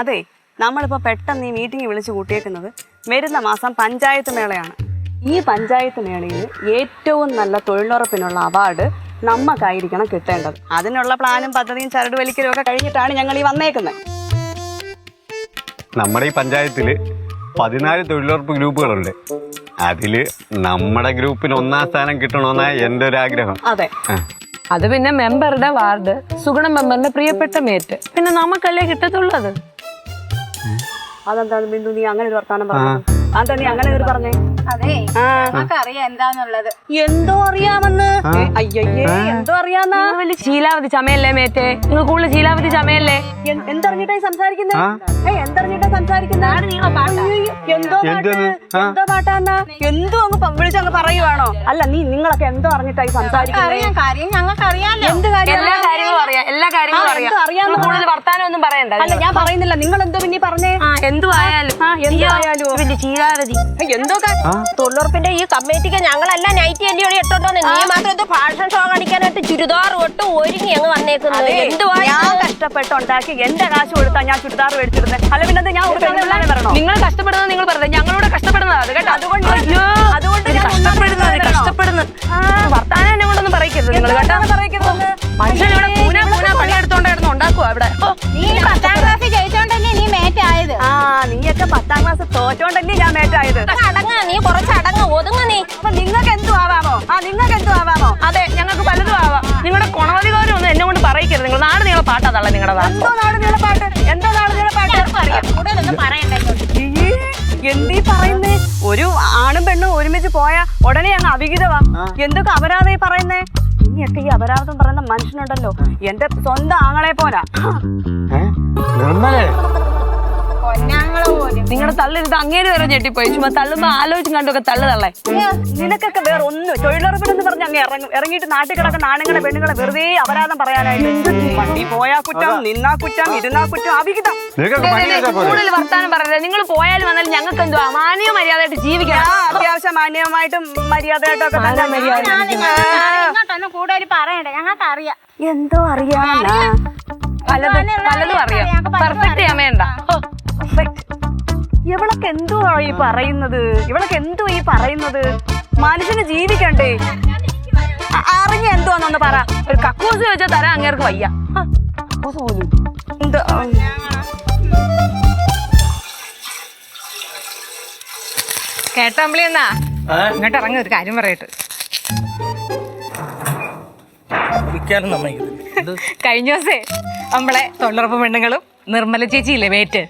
അതെ നമ്മളിപ്പോൾ പെട്ടെന്ന് ഈ മീറ്റിംഗ് വിളിച്ച് കൂട്ടിയേക്കുന്നത് വരുന്ന മാസം പഞ്ചായത്ത് മേളയാണ്. ഈ പഞ്ചായത്ത് മേളയിൽ ഏറ്റവും നല്ല തൊഴിലുറപ്പിനുള്ള അവാർഡ് നമുക്കായിരിക്കണം കിട്ടേണ്ടത്. അതിനുള്ള പ്ലാനും പദ്ധതിയും ചരട് വലിക്കലും ഒക്കെ കഴിഞ്ഞിട്ടാണ് ഞങ്ങൾ ഈ വന്നേക്കുന്നത്. നമ്മുടെ ഈ പഞ്ചായത്തിൽ പതിനാല് തൊഴിലുറപ്പ് ഗ്രൂപ്പുകളുണ്ട്. അതിൽ നമ്മുടെ ഗ്രൂപ്പിന് ഒന്നാം സ്ഥാനം കിട്ടണമെന്നാണ് എന്റെ ഒരു ആഗ്രഹം അതെ. അത് പിന്നെ മെമ്പറുടെ വാർഡ് സുഗുണ മെമ്പറിന്റെ പ്രിയപ്പെട്ട മേറ്റ് പിന്നെ നമുക്കല്ലേ കിട്ടത്തുള്ളൂ അത് അതെന്താണ് ബിന്ദു? നീ അങ്ങനെ ഒരു വർത്താനം പറഞ്ഞു. അതെന്താ നീ അങ്ങനെ ഒരു പറഞ്ഞേ? അതെ അറിയാം എന്താന്നുള്ളത്. എന്തോ അറിയാമെന്ന്. അയ്യയ്യേ എന്തോ അറിയാന്നാ. വലിയ ശീലാവതി ചമയല്ലേ മേറ്റേ? നിങ്ങൾ കൂടുതൽ ശീലാവതി ചമയല്ലേ? എന്തറിഞ്ഞിട്ടായി സംസാരിക്കുന്ന? എന്തറിഞ്ഞിട്ടാ സംസാരിക്കുന്ന? എന്തോ പാട്ട്. എന്തോ പാട്ടാന്നാ? എന്തോ അങ്ങ് വിളിച്ചങ്ങ് പറയുവാണോ? അല്ല നീ നിങ്ങളൊക്കെ എന്തോ അറിഞ്ഞിട്ടായി സംസാരിക്കുന്നേ? അറിയാം കാര്യം ഞങ്ങൾക്ക് അറിയാലോ എന്ത് കാര്യങ്ങളും ഒന്നും പറയണ്ട അല്ല ഞാൻ പറയുന്നില്ല നിങ്ങൾ എന്തോ പിന്നെ പറഞ്ഞേ? ആ എന്തു ആയാലും. ആ എന്തോ ആയാലും? എന്തോ കാ- തൊഴിലുറപ്പിന്റെ ഈ കമ്മിറ്റിക്ക് ഞങ്ങളെല്ലാം നൈറ്റ് അല്ലയോടെ ഇട്ടോണ്ടോന്ന് നീ മാത്രം ഇത് ഫാഷൻ ഷോ കാണിക്കാനായിട്ട് ചുരിദാർ ഒട്ട് ഒരുങ്ങി അങ്ങ് വന്നേക്കുന്നത് എന്തുവാ ഞാൻ കഷ്ടപ്പെട്ട് ഉണ്ടാക്കി എന്റെ കാശ് കൊടുത്താ ഞാൻ ചുരിദാർ മേടിച്ചിരുന്നത് അല്ല പിന്നെ ഞാൻ നിങ്ങൾ കഷ്ടപ്പെടുന്നത് നിങ്ങൾ പറഞ്ഞത്. ഞങ്ങളോട് കഷ്ടപ്പെടുന്നത്. കേട്ടോ? അതുകൊണ്ട് അതുകൊണ്ട് ഞാൻ കഷ്ടപ്പെടുന്നത് കഷ്ടപ്പെടുന്നത്. വർത്താനം എന്നെ കൊണ്ടൊന്നും പറയിക്കരുത് നിങ്ങൾ കേട്ടോ? പറയിക്കുന്നത് മനുഷ്യൻ ഇവിടെ പൂന പൂന പണിയെടുത്തോണ്ടായിരുന്നു. ഉണ്ടാക്കുക അവിടെ നീ പത്താം ക്ലാസ് ജയിച്ചോണ്ടല്ലേ നീ മേറ്റായത് ആ നീയൊക്കെ പത്താം ക്ലാസ് തോറ്റോണ്ടല്ലേ ഞാൻ മേറ്റായത് നീ കുറച്ച് അടങ്ങ ഒതുങ്ങ നീ. അപ്പൊ നിങ്ങൾക്ക് എന്തു ആവാമോ? ആ നിങ്ങൾക്ക് എന്തു ആവാമോ? അതെ ഞങ്ങൾക്ക് പലതും ആവാം. നിങ്ങളുടെ കുണവധികാരം ഒന്നും എന്നെ കൊണ്ട് പറയിക്കരുത്. നിങ്ങൾ നാട് നീളെ പാട്ട് അതല്ല നിങ്ങളുടെ എന്തോ നാട് നീളപ്പാട്ട് എന്തോ നാട് കൂടുതലൊന്നും പറയണ്ടല്ലോ ഈ, എന്തീ പറയുന്നേ? ഒരു ആണും പെണ്ണും ഒരുമിച്ച് പോയാ ഉടനെ അങ്ങ് അവിഹിതവാ. എന്തൊക്കെ അപരാധം ഈ പറയുന്നേ? നീയൊക്കെ ഈ അപരാധം പറയുന്ന മനുഷ്യനുണ്ടല്ലോ. എന്റെ സ്വന്തം ആങ്ങളെ പോലാ നിങ്ങളുടെ തള്ളിരുത് അങ്ങേര് വരെ ഞെട്ടിപ്പോയി. ചുമ്മാ തള്ളുമ്പോ ആലോചിച്ചും കണ്ടൊക്കെ തള്ളു തള്ളേ നിനക്കൊക്കെ വേറെ ഒന്നും തൊഴിലുറപ്പിനെന്ന് പറഞ്ഞ് അങ്ങ് ഇറങ്ങും ഇറങ്ങിയിട്ട് നാട്ടിൽ കിടക്കുന്ന ആണുങ്ങളെ പെണ്ണുങ്ങളെ വെറുതെ അപരാധം പറയാനായിട്ട് വണ്ടി പോയാ കുറ്റം നിന്നാ കുറ്റം ഇരുന്നാ കുറ്റം കൂടുതൽ വർത്താനം പറയരുത്. നിങ്ങൾ പോയാലും വന്നാലും ഞങ്ങൾക്ക് എന്തോ മാന്യ മര്യാദയായിട്ട് ജീവിക്കാം ജീവിക്കണം അത്യാവശ്യം മാന്യമായിട്ടും മര്യാദയായിട്ടൊക്കെ തന്നെ കൂടുതൽ പറയണ്ട. ഞങ്ങൾക്ക് അറിയാം എന്തോ അറിയാം. പലതും പലതും അറിയാം. പെർഫെക്റ്റ് ചെയ്യാൻ വേണ്ട ഇവളൊക്കെ എന്തുവാ ഈ പറയുന്നത്? ഇവളൊക്കെ എന്തുവാ ഈ പറയുന്നത്? മനുഷ്യന് ജീവിക്കണ്ടേ? അറിഞ്ഞ എന്തുവാന്നൊന്ന് പറ. ഒരു കക്കൂസ് ചോദിച്ചാൽ തരാൻ അങ്ങേർക്ക് വയ്യ. കക്കൂസ് പോലും എന്ത് കേട്ടമ്പളി എന്നാ? ഇങ്ങോട്ട് ഇറങ്ങി ഒരു കാര്യം പറയട്ടെ. കഴിഞ്ഞ ദിവസേ നമ്മളെ തൊഴിലുറപ്പ് പെണ്ണുങ്ങളും നിർമ്മല ചേച്ചി ഇല്ലേ വേറ്റ്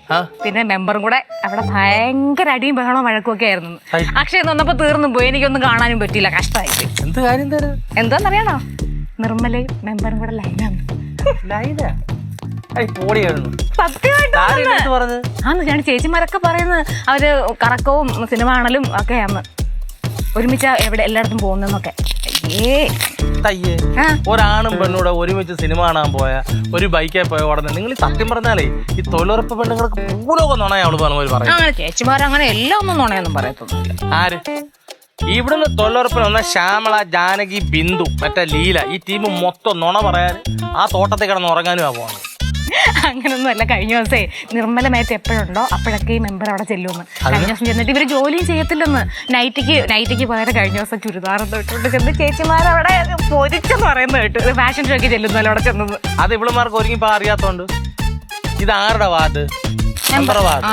പിന്നെ മെമ്പറും കൂടെ അവിടെ ഭയങ്കര അടിയും ബഹളവും വഴക്കും ഒക്കെ ആയിരുന്നു. അക്ഷയ വന്നപ്പോ തീർന്നു പോയി. എനിക്കൊന്നും കാണാനും പറ്റിയില്ല. കഷ്ടമായി എന്ത് കാര്യം എന്താന്നറിയണോ? നിർമ്മലയും മെമ്പറും കൂടെ ലൈനാണ് ലൈന ആന്ന് ഞാൻ ചേച്ചിമാരൊക്കെ പറയുന്നത് അവർ കറക്കവും സിനിമ കാണലും ഒക്കെയാന്ന് ഒരുമിച്ച് എവിടെ എല്ലായിടത്തും പോകുന്നെന്നൊക്കെ അയ്യേ. തയ്യേ. ഒരാണും പെണ്ണൂടെ ഒരുമിച്ച് സിനിമ കാണാൻ പോയ ഒരു ബൈക്കിൽ പോയ ഉടനെ നിങ്ങൾ ഈ സത്യം പറഞ്ഞാലേ ഈ തൊഴിലുറപ്പ് പെണ്ണുങ്ങൾക്ക് പൂലോകം നുണയാ അവൾ പറഞ്ഞ പറയും അങ്ങനെ ചേച്ചിമാരങ്ങനെ എല്ലാം ഒന്നും നുണയൊന്നും പറയത്തൊന്നുമില്ല ആര്? ഇവിടുന്ന് തൊഴിലുറപ്പിന് വന്ന ശ്യാമള ജാനകി ബിന്ദു മറ്റേ ലീല ഈ ടീം മൊത്തം നുണ പറയാൻ ആ തോട്ടത്തിൽ കിടന്ന് ഉറങ്ങാനും ആ പോകുന്നത് അങ്ങനൊന്നും അല്ല. കഴിഞ്ഞ ദിവസേ നിർമ്മലമായിട്ട് എപ്പോഴുണ്ടോ അപ്പോഴൊക്കെ ഈ മെമ്പർ അവിടെ ചെല്ലുമെന്ന്. കഴിഞ്ഞ ദിവസം ചെന്നിട്ട് ഇവർ ജോലിയും ചെയ്യത്തില്ലെന്ന്. നൈറ്റിക്ക് നൈറ്റിക്ക് പോയത് കഴിഞ്ഞ ദിവസം ചുരിദാർ തൊട്ടുകൊണ്ട് ചെന്ന് ചേച്ചിമാർ അവിടെ പൊരിച്ചെന്ന് പറയുന്നത് കേട്ടു. ഫാഷൻ ഷോക്ക് ചെല്ലുന്നല്ലോ അവിടെ ചെന്നത്. അത് ഇവിളുമാർക്ക് ഒരുങ്ങിപ്പോ അറിയാത്തോണ്ട്. ഇത് ആരുടെ വാർഡ്? Member ward.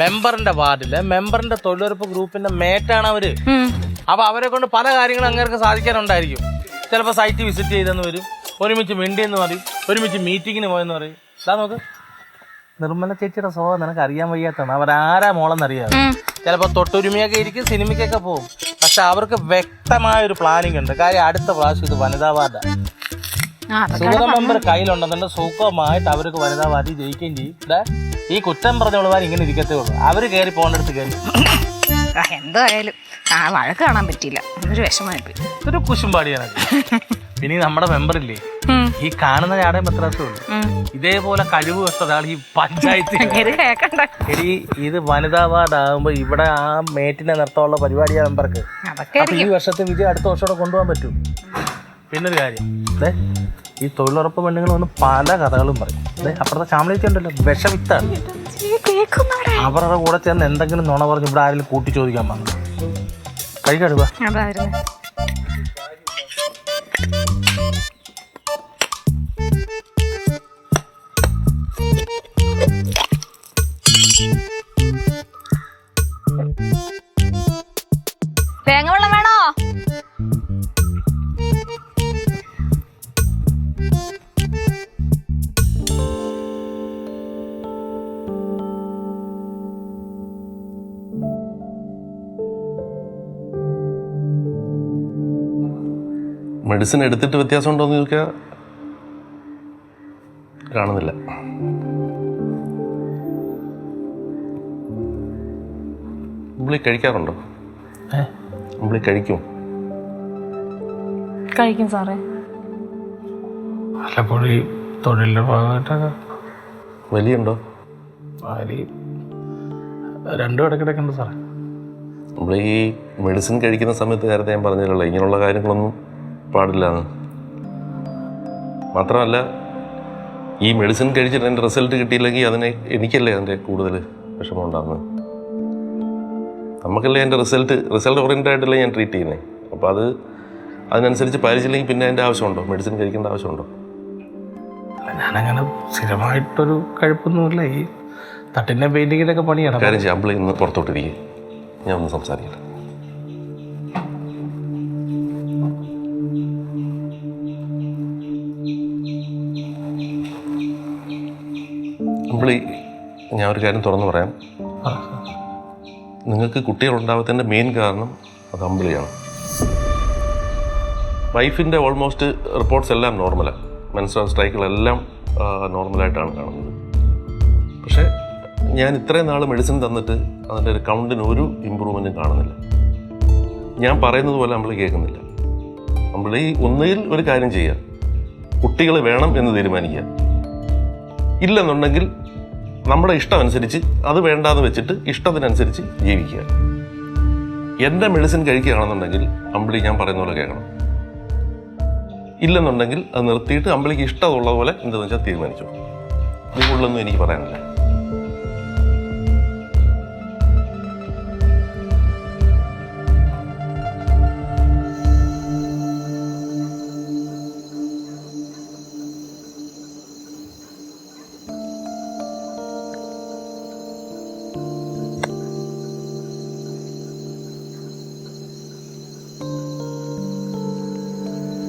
മെമ്പറിന്റെ വാർഡിൽ മെമ്പറിന്റെ തൊഴിലുറപ്പ് ഗ്രൂപ്പിന്റെ മേറ്റാണ് അവർ. അപ്പൊ അവരെ കൊണ്ട് പല കാര്യങ്ങളും അങ്ങേർക്ക് സാധിക്കാനുണ്ടായിരിക്കും. ചിലപ്പോൾ സൈറ്റ് വിസിറ്റ് ചെയ്തെന്ന് വരും. ഒരുമിച്ച് മിണ്ടിയെന്ന് പറയും. ഒരുമിച്ച് മീറ്റിങ്ങിന് പോയെന്ന് പറയും. ഇതാ നോക്ക്. നിർമ്മല ചേച്ചിയുടെ സ്വഭാവം നിനക്ക് അറിയാൻ വയ്യാത്തതാണ് അവരാരാ മോളെന്നറിയാം ചിലപ്പോൾ തൊട്ടുരുമയൊക്കെ ഇരിക്കും സിനിമയ്ക്കൊക്കെ പോകും. പക്ഷെ അവർക്ക് വ്യക്തമായ ഒരു പ്ലാനിങ് ഉണ്ട്. കാര്യം അടുത്ത പ്രാവശ്യം ഇത് വനിതാ വാർഡ്. സുഗത മെമ്പർ കയ്യിലുണ്ടെന്നുണ്ട് സുഖമായിട്ട് അവർക്ക് വനിതാ വാർഡിൽ ജയിക്കുകയും ചെയ്യും. ഈ കുറ്റം പറഞ്ഞവളുമാർ ഇങ്ങനെ ഇരിക്കത്തേ ഉള്ളൂ. അവർ കയറി പോകേണ്ടടുത്ത് കയറി എന്തായാലും ആ വഴക്ക് കാണാൻ പറ്റിയില്ല. ഒരു വിഷമായി ഒരു കുശുംപാടിയാണ് പിന്നെ ഈ നമ്മുടെ മെമ്പർ ഇല്ലേ? ഈ കാണുന്ന ഞാടേ പത്രാസേ ഇതേപോലെ കഴിവ് വെച്ചതാണ് ഈ പഞ്ചായത്ത് ശരി ഇത് വനിതാ വാർഡ് ആകുമ്പോ ഇവിടെ ആ മേറ്റിനെ നിർത്താനുള്ള പരിപാടിയാ മെമ്പർക്ക് ഈ വർഷത്തെ വിജയം അടുത്ത വർഷം കൂടെ കൊണ്ടുപോകാൻ പറ്റും. പിന്നൊരു കാര്യം. ഈ തൊഴിലുറപ്പ് പെണ്ണുങ്ങൾ വന്ന് പല കഥകളും പറയും. അപ്പുറത്തെ ചാമ്പലേച്ചി ഉണ്ടല്ലോ വിഷവിത്താണ് അവരുടെ കൂടെ ചെന്ന് എന്തെങ്കിലും നുണ പറഞ്ഞ് ഇവിടെ ആരെങ്കിലും കൂട്ടി ചോദിക്കാൻ പറഞ്ഞു കൈ അതായിരുന്നു. മെഡിസിൻ എടുത്തിട്ട് വ്യത്യാസം ഉണ്ടോ എന്ന് ചോദിക്കുക കാണുന്നില്ല. ഉമ്പിളി കഴിക്കാറുണ്ടോ? ഉമ്പിളി കഴിക്കും. കഴിക്കും സാറേ. വല്ലപ്പോഴും ഈ തൊഴിലിന്റെ ഭാഗമായിട്ടൊക്കെ വലിയുണ്ടോ? വലി രണ്ടും ഇടയ്ക്കിടയ്ക്കുണ്ട് സാറേ. നമ്മൾ ഈ മെഡിസിൻ കഴിക്കുന്ന സമയത്ത് നേരത്തെ ഞാൻ പറഞ്ഞില്ലല്ലോ ഇങ്ങനെയുള്ള കാര്യങ്ങളൊന്നും പാടില്ല. എന്ന് മാത്രമല്ല ഈ മെഡിസിൻ കഴിച്ചിട്ട് എന്റെ റിസൾട്ട് കിട്ടിയില്ലെങ്കിൽ അതിനെ എനിക്കല്ലേ അതിന്റെ കൂടുതൽ വിഷമം ഉണ്ടാകുന്നത് നമുക്കല്ലേ എന്റെ റിസൾട്ട് റിസൾട്ട് ഓറിയന്റഡ് ആയിട്ടല്ലേ ഞാൻ ട്രീറ്റ് ചെയ്യുന്നത് അപ്പോൾ അത് അതിനനുസരിച്ച് പാലിച്ചില്ലെങ്കിൽ പിന്നെ അതിന്റെ ആവശ്യമുണ്ടോ? മെഡിസിൻ കഴിക്കേണ്ട ആവശ്യമുണ്ടോ? ഞാനങ്ങനെ സ്ഥിരമായിട്ടൊരു കഴിപ്പൊന്നുമില്ല. ഈ തട്ടിന്റെ പെയിന്റിങ്ങിന്റെ ഒക്കെ പണിയാണ്. കാര്യം ചെയ്യാം. ഇന്ന് പുറത്തോട്ടിരിക്കുക ഞാൻ ഒന്ന് സംസാരിക്കട്ടെ. അമ്പിളി ഞാൻ ഒരു കാര്യം തുറന്നു പറയാം. നിങ്ങൾക്ക് കുട്ടികളുണ്ടാവാത്തതിന്റെ മെയിൻ കാരണം അത് അമ്പിളിയാണ്. വൈഫിന്റെ ഓൾമോസ്റ്റ് റിപ്പോർട്ട്സ് എല്ലാം നോർമലാണ് മെൻസ്ട്രൽ സ്ട്രൈക്കുകളെല്ലാം നോർമലായിട്ടാണ് കാണുന്നത്. പക്ഷേ ഞാൻ ഇത്രയും നാൾ മെഡിസിൻ തന്നിട്ട് അതിന്റെ ഒരു കൗണ്ടിന് ഒരു ഇമ്പ്രൂവ്മെന്റും കാണുന്നില്ല. ഞാൻ പറയുന്നത് പോലെ നമ്മൾ കേൾക്കുന്നില്ല. നമ്മൾ ഈ ഒന്നുകിൽ ഒരു കാര്യം ചെയ്യുക. കുട്ടികൾ വേണം എന്ന് തീരുമാനിക്കുക. ഇല്ലെന്നുണ്ടെങ്കിൽ നമ്മുടെ ഇഷ്ടം അനുസരിച്ച് അത് വേണ്ടാന്ന് വെച്ചിട്ട് ഇഷ്ടത്തിനനുസരിച്ച് ജീവിക്കുക. എന്റെ മെഡിസിൻ കഴിക്കുകയാണെന്നുണ്ടെങ്കിൽ അമ്പിളി ഞാൻ പറയുന്ന പോലെ കേൾക്കണം. ഇല്ലെന്നുണ്ടെങ്കിൽ അത് നിർത്തിയിട്ട് അമ്പിളിക്ക് ഇഷ്ടമുള്ള പോലെ എന്താണെന്ന് വെച്ചാൽ തീരുമാനിച്ചു. ഇത് എനിക്ക് പറയാനില്ല.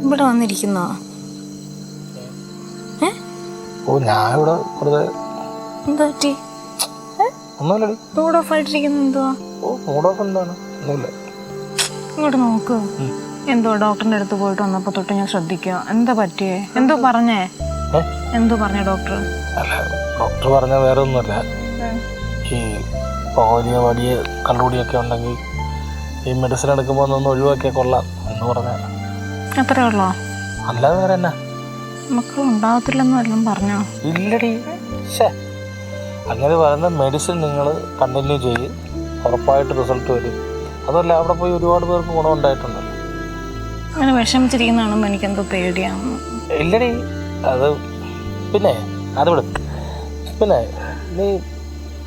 ഇവിടെ വന്നിരിക്കുന്നോ? ഓ ഞാൻ ഇവിടെ വെറുതെ എന്താ പറ്റി? ഒന്നുമില്ലടി. മൂഡ് ഓഫ് ആയിട്ടിരിക്കുന്ന എന്തുവാ? ഓ മൂഡ് ഓഫ് എന്താണ്? ഒന്നുമില്ല. ഇങ്ങോട്ട് നോക്ക്. എന്തോ ഡോക്ടറിന്റെ അടുത്ത് പോയിട്ട് വന്നപ്പോ തൊട്ട് ഞാൻ ശ്രദ്ധിക്കാം എന്താ പറ്റിയേ? എന്തോ പറഞ്ഞേ? എന്തോ പറഞ്ഞ ഡോക്ടർ അല്ല ഡോക്ടർ പറഞ്ഞ വേറെ ഒന്നുമല്ല ഈ പോലിയ വലിയ കണ്ടുപിടിയൊക്കെ ഉണ്ടെങ്കിൽ ഈ മെഡിസിൻ എടുക്കുമ്പോൾ ഒന്നൊന്ന് ഒഴിവാക്കിയാൽ കൊള്ളാം എന്ന് പറഞ്ഞ അത്രേ ഉള്ളോ അല്ലാതെ വേറെ എന്നാ? മക്കൾ ഉണ്ടാവത്തില്ലെന്ന് വല്ലതും പറഞ്ഞോ? ഇല്ലടി. ശേ അങ്ങനെ പറയുന്ന മെഡിസിൻ നിങ്ങൾ കണ്ടിന്യൂ ചെയ്യും. ഉറപ്പായിട്ട് റിസൾട്ട് വരും. അതല്ല അവിടെ പോയി ഒരുപാട് പേർക്ക് ഗുണമുണ്ടായിട്ടുണ്ടല്ലോ അങ്ങനെ വിഷമിച്ചിരിക്കുന്ന കാണുമ്പോൾ എനിക്കെന്തോ പേടിയാവുന്നു ഇല്ലടി. അത് പിന്നെ അത് വിടും. പിന്നെ നീ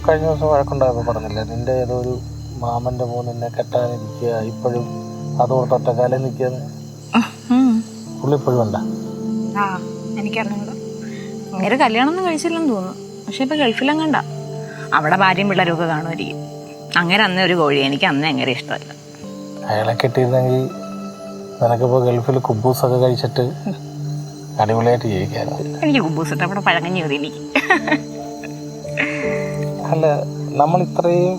കഴിഞ്ഞ ദിവസം വഴക്കുണ്ടായപ്പോൾ പറഞ്ഞില്ലേ നിന്റെ ഏതോ ഒരു മാമന്റെ മോൻ നിന്നെ കെട്ടാനിരിക്കുക ഇപ്പോഴും അതോർത്ത് ഒറ്റക്കാലം നിൽക്കുക. പുള്ളി ഇപ്പോഴും ഉണ്ടാ ആ എനിക്കറിഞ്ഞൂടാ. അങ്ങനെ കല്യാണം ഒന്നും കഴിച്ചില്ലെന്ന് തോന്നുന്നു. പക്ഷെ ഇപ്പൊ ഗൾഫിലും കണ്ട. അവിടെ ഭാര്യയും പിള്ളേരും ഒക്കെ കാണുമായിരിക്കും. അങ്ങനെ അന്നേ ഒരു കോഴി എനിക്ക് അന്നേ അങ്ങനെ ഇഷ്ടമല്ല. അയാളെ കിട്ടിയിരുന്നെങ്കിൽ നിനക്കിപ്പോ ഗൾഫിൽ കുബൂസൊക്കെ കഴിച്ചിട്ട് അടിപൊളിയായിട്ട് ജീവിക്കായിരുന്നു. എനിക്ക് കുബൂസിട്ട് അവിടെ പഴങ്ങഞ്ഞി എനിക്ക്. അല്ല നമ്മൾ ഇത്രയും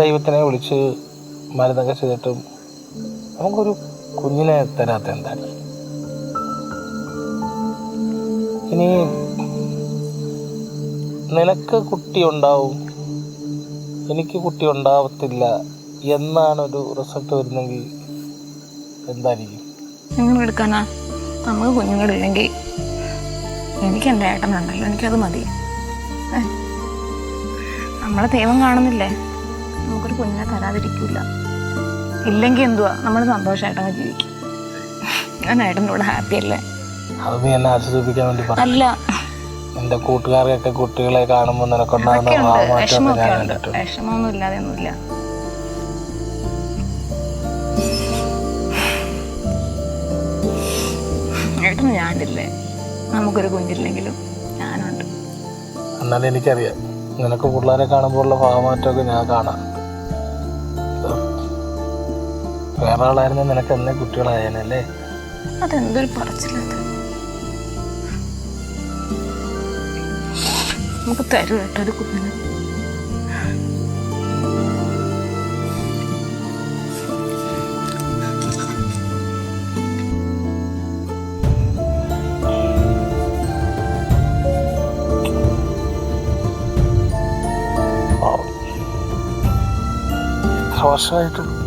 ദൈവത്തിനെ വിളിച്ച് മരുന്നൊക്കെ ചെയ്തിട്ടും നമുക്കൊരു കുഞ്ഞിനെ തരാത്ത എന്താണ് ഇനി നിനക്ക് കുട്ടി ഉണ്ടാവും എനിക്ക് കുട്ടി ഉണ്ടാവത്തില്ല എന്നാണ് ഒരു റിസൾട്ട് വരുന്നെങ്കിൽ എന്തായിരിക്കും? എടുക്കാനാ. നമുക്ക് കുഞ്ഞുങ്ങളില്ലെങ്കിൽ എനിക്ക് എന്റെ ഏട്ടനുണ്ടല്ലോ എനിക്കത് മതി? നമ്മളെ ദൈവം കാണുന്നില്ലേ? നമുക്കൊരു കുഞ്ഞിനെ തരാതിരിക്കില്ല ഇല്ലെങ്കിൽ എന്തുവാ? നമ്മൾ സന്തോഷമായിട്ടങ്ങ് ജീവിക്കും. ഞാൻ ഏട്ടന്റെ കൂടെ ഹാപ്പി അല്ലേ? അത് നീ എന്നെ ആശ്വസിപ്പിക്കാൻ വേണ്ടി അല്ല. നിന്റെ കൂട്ടുകാരെയൊക്കെ കുട്ടികളെ കാണുമ്പോൾ നിനക്കുണ്ടാകുന്ന വിഷമമൊക്കെ ഞാൻ ഉണ്ട്. കണ്ടിട്ടുണ്ട്. വിഷമമൊന്നും ഇല്ലാതെ ഒന്നുമില്ല. ഏട്ടന് ഞാനില്ലേ? നമുക്കൊരു കുഞ്ഞില്ലെങ്കിലും ഞാനുണ്ട്. എന്നാലും എനിക്കറിയാം. നിനക്ക് പിള്ളേരെ കാണുമ്പോഴുള്ള ഭാവമാറ്റമൊക്കെ ഞാൻ കാണാം. വേറെ ആളായിരുന്നു നിനക്ക് എന്നെ കുട്ടികളായനല്ലേ അതെന്തൊരു പറച്ചില്ലത് നമുക്ക് തരും കേട്ടോ ഒരു കുഞ്ഞിന്. വർഷമായിട്ടുള്ളൂ